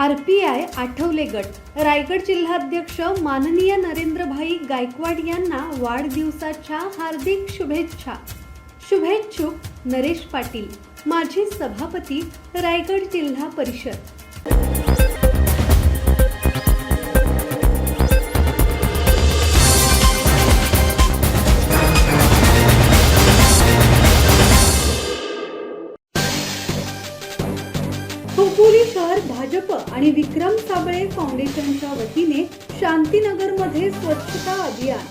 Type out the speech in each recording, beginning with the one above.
R P I Athawale गट. रायगड जिल्हाध्यक्ष माननीय नरेंद्रभाई गायकवाड यांना वाढदिवसाच्या हार्दिक शुभेच्छा. शुभेच्छुक नरेश पाटील माजी सभापती रायगड जिल्हा परिषद. आणि विक्रम साबळे फाउंडेशनच्या वतीने शांतीनगरमध्ये स्वच्छता अभियान.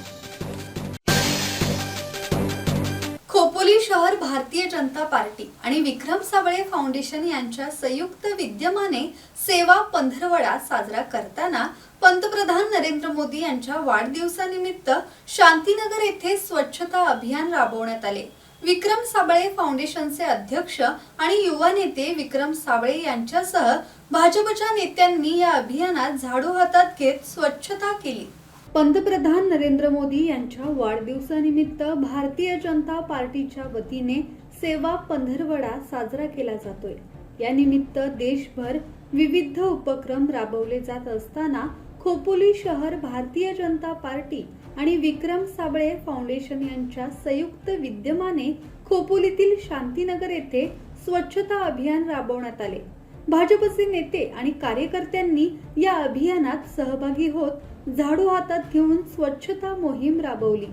खोपोली शहर भारतीय जनता पार्टी आणि विक्रम साबळे फाउंडेशन यांच्या संयुक्त विद्यमाने सेवा पंधरवडा साजरा करताना पंतप्रधान नरेंद्र मोदी यांच्या वाढदिवसानिमित्त शांतीनगर येथे स्वच्छता अभियान राबवण्यात आले. विक्रम साबळे फाउंडेशनचे अध्यक्ष आणि युवा नेते विक्रम साबळे यांच्यासह भाजपच्या नेत्यांनी या अभियानात झाडू हातात घेत स्वच्छता केली. पंतप्रधान नरेंद्र मोदी यांच्या वाढदिवसानिमित्त भारतीय जनता पार्टीच्या वतीने सेवा पंधरवडा साजरा केला जातोय. या निमित्त देशभर विविध उपक्रम राबवले जात असताना खोपोली शहर भारतीय जनता पार्टी आणि विक्रम साबळे फाउंडेशन यांच्या संयुक्त विद्यमाने खोपोलीतील शांतीनगर येथे स्वच्छता अभियान राबवण्यात आले. भाजपचे नेते आणि कार्यकर्त्यांनी या अभियानात सहभागी होत झाडू हातात घेऊन स्वच्छता मोहीम राबवली.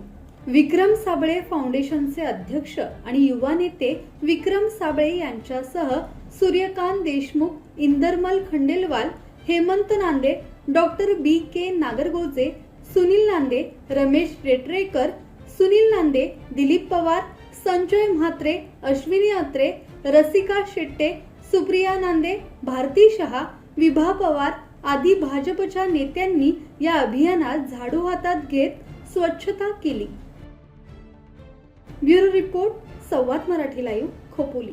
विक्रम साबळे फाउंडेशनचे अध्यक्ष आणि युवा नेते विक्रम साबळे यांच्यासह Suryakant Deshmukh Indermal Khandelwal Hemant Nande doctor B K Nagargoje Sunil Nande Ramesh Retrekar Sunil Nande Dilip Pawar Sanjay Mhatre Ashwini Atre Rasika Shette Supriya Nande Bharati Shah Vibha Pawar आदी भाजपच्या नेत्यांनी या अभियानात झाडू हातात घेत स्वच्छता केली. Bureau report Samvad Marathi live Khopoli.